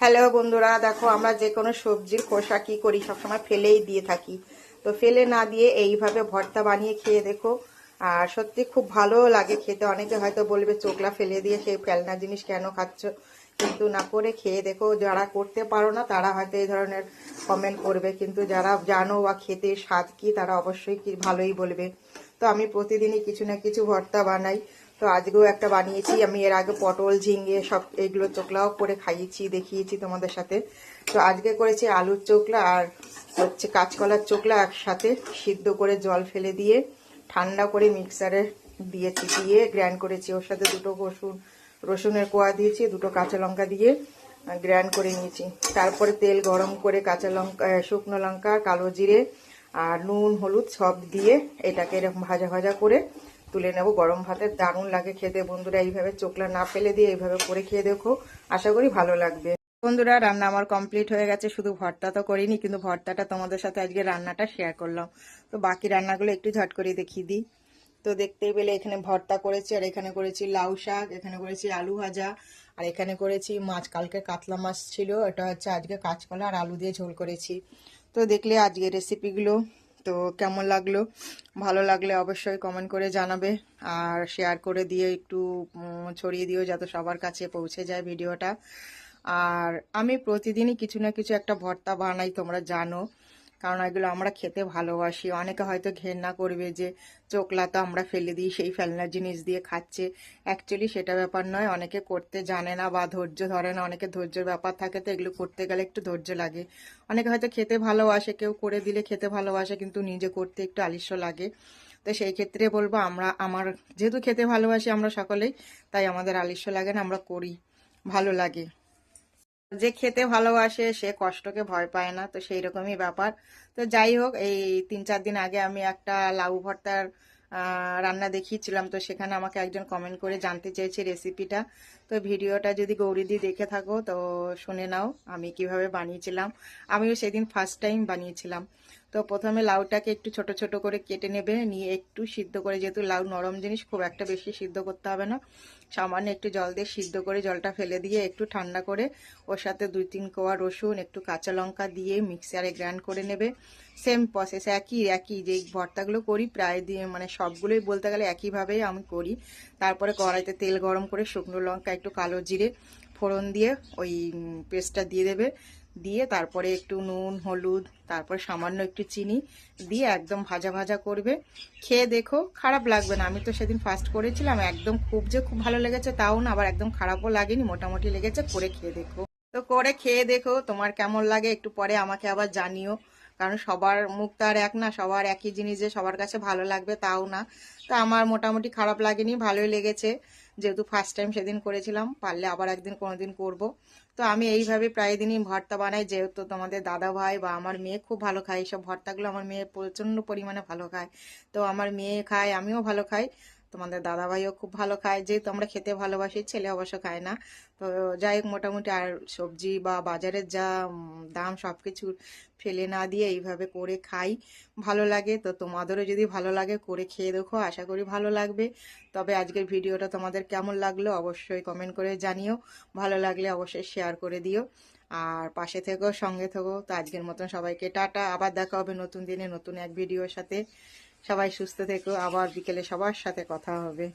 Hello বন্ধুরা, দেখো আমরা যে কোনো সবজির খোসা কি করি সবসময় ফেলেই দিয়ে থাকি। তো ফেলে না দিয়ে এইভাবে ভর্তা বানিয়ে খেয়ে দেখো। আর সত্যি খুব ভালো লাগে খেতে। অনেকে হয়তো বলবে, চোখলা ফেলে দিয়ে সেই ফেলনা জিনিস কেন খাচ্ছ? কিন্তু না করে খেয়ে দেখো, যারা করতে পারো না, তারা হয়তো এই ধরনের কমেন্ট করবে। কিন্তু যারা জানো বা খেতে স্বাদ কি, তারা অবশ্যই কি ভালোই বলবে। তো আমি প্রতিদিনই কিছু না কিছু ভর্তা বানাই। তো আজকেও একটা বানিয়েছি। আমি এর আগে পটল, ঝিঙে সব এগুলো চোকলাও করে খাইয়েছি, দেখিয়েছি তোমাদের সাথে। তো আজকে করেছি আলুর চোকলা আর হচ্ছে কাঁচকলার চোকলা একসাথে সিদ্ধ করে জল ফেলে দিয়ে ঠান্ডা করে মিক্সারে দিয়েছি দিয়ে গ্র্যান্ড করেছি। ওর সাথে দুটো রসুন, রসুনের কোয়া দিয়েছি, দুটো কাঁচা লঙ্কা দিয়ে গ্র্যান্ড করে নিয়েছি। তারপরে তেল গরম করে কাঁচা লঙ্কা শুকনো লঙ্কা, কালো জিরে আর নুন, হলুদ সব দিয়ে এটাকে এরকম ভাজা ভাজা করে তুলে নেব। গরম ভাতে দারুণ লাগে খেতে। বন্ধুরা, এইভাবে চোকলা না ফেলে দিয়ে এইভাবে করে খেয়ে দেখো। আশা করি ভালো লাগবে। বন্ধুরা, রান্না আমার কমপ্লিট হয়ে গেছে। শুধু ভর্তা তো করিনি, কিন্তু ভর্তাটা তোমাদের সাথে আজকে রান্নাটা শেয়ার করলাম। তো বাকি রান্নাগুলো একটু ঝট করে দেখিয়ে দিই। তো দেখতেই পেলে এখানে ভর্তা করেছি, আর এখানে করেছি লাউ শাক, এখানে করেছি আলু ভাজা, আর এখানে করেছি মাছ, কালকে কাতলা মাছ ছিল। এটা হচ্ছে আজকে কাঁচকলা আর আলু দিয়ে ঝোল করেছি। তো দেখলে আজকে রেসিপিগুলো তো কেমন লাগল? ভালো লাগলে অবশ্যই কমেন্ট করে জানাবে। আর শেয়ার করে দিয়ে একটু ছড়িয়ে দিও যাতে সবার কাছে পৌঁছে যায় ভিডিওটা আর আমি প্রতিদিনই কিছু না কিছু একটা ভর্তা বানাই, তোমরা জানো। কারণ এগুলো আমরা খেতে ভালোবাসি। অনেকে হয়তো ঘেন্না করবে যে চোকলা তো আমরা ফেলে দিই, সেই ফেলনার জিনিস দিয়ে খাচ্ছে। অ্যাকচুয়ালি সেটা ব্যাপার নয়, অনেকে করতে জানে না বা ধৈর্য ধরে না। অনেকে ধৈর্যের ব্যাপার থাকে তো এগুলো করতে গেলে একটু ধৈর্য লাগে। অনেকে হয়তো খেতে ভালোবাসে, কেউ করে দিলে খেতে ভালোবাসে কিন্তু নিজে করতে একটু আলিস্য লাগে। তো সেই ক্ষেত্রে বলব, আমরা, আমার যেহেতু খেতে ভালোবাসি আমরা সকলেই, তাই আমাদের আলিস্য লাগে না, আমরা করি। ভালো লাগে। যে খেতে ভালোবাসে, সে কষ্টকে ভয় পায় না, তো সেই রকমই ব্যাপার। তো যাই হোক, এই তিন চার দিন আগে আমি একটা লাউ ভর্তার রান্না দেখিয়েছিলাম, তো সেখানে আমাকে একজন কমেন্ট করে জানতে চেয়েছে রেসিপিটা তো ভিডিওটা যদি গৌরীদি দেখে থাকো, তো শুনে নাও আমি কীভাবে বানিয়েছিলাম। আমিও সেদিন ফার্স্ট টাইম বানিয়েছিলাম। তো প্রথমে লাউটাকে একটু ছোট ছোট করে কেটে নেবে, নিয়ে একটু সিদ্ধ করে, যেহেতু লাউ নরম জিনিস, খুব একটা বেশি সিদ্ধ করতে হবে না। সামান্য একটু জল দিয়ে সিদ্ধ করে জলটা ফেলে দিয়ে একটু ঠান্ডা করে ওর সাথে দুই তিন কোয়া রসুন, একটু কাঁচা লঙ্কা দিয়ে মিক্সারে গ্রাইন্ড করে নেবে। সেম প্রসেস একই একই যেই ভর্তাগুলো করি, প্রায় দিয়ে মানে সবগুলোই বলতে গেলে একইভাবেই আমি করি। তারপরে কড়াইতে তেল গরম করে শুকনো লঙ্কা, একটু কালো জিরে ফোড়ন দিয়ে ওই পেস্টটা দিয়ে দেবে। দিয়ে তারপরে একটু নুন, হলুদ, তারপরে সামান্য একটু চিনি দিয়ে একদম ভাজা ভাজা করবে। খেয়ে দেখো, খারাপ লাগবে না। আমি তো সেদিন ফার্স্ট করেছিলাম, একদম খুব যে খুব ভালো লেগেছে তাও না, আবার একদম খারাপও লাগেনি, মোটামুটি লেগেছে, করে খেয়ে দেখো। তো করে খেয়ে দেখো, তোমার কেমন লাগে একটু পরে আমাকে আবার জানিও, কারণ সবার মুখ তো আর এক না, সবার একই জিনিস যে সবার কাছে ভালো লাগবে তাও না। তো আমার মোটামুটি খারাপ লাগেনি, ভালোই লেগেছে। যেহেতু ফার্স্ট টাইম সেদিন করেছিলাম, পারলে আবার একদিন কোনো দিন করব। তো আমি এইভাবে প্রায় দিনই ভর্তা বানাই, যেহেতু তোমাদের দাদা ভাই বা আমার মেয়ে খুব ভালো খায়। এইসব ভর্তাগুলো আমার মেয়ে প্রচণ্ড পরিমাণে ভালো খায়। তো আমার মেয়ে খায়, আমিও ভালো খাই। তোমাদের দাদা ভাইও খুব ভালো খায়। যেহেতু আমরা খেতে ভালোবাসি, ছেলে অবশ্য খায় না। তো যাই হোক, মোটামুটি আর সবজি বা বাজারের যা দাম সব কিছু ফেলে না দিয়ে এইভাবে করে খাই। ভালো লাগে, তো তোমাদেরও যদি ভালো লাগে করে খেয়ে দেখো, আশা করি ভালো লাগবে। তবে আজকের ভিডিওটা তোমাদের কেমন লাগল অবশ্যই কমেন্ট করে জানিও। ভালো লাগলে অবশ্যই শেয়ার করে দিও। আর পাশে থেকো, সঙ্গে থেকো। তো আজকের মতন সবাইকে টাটা। আবার দেখা হবে নতুন দিনে নতুন এক ভিডিওর সাথে। সবাই সুস্থ থেকো আবার বিকেলে সবার সাথে কথা হবে।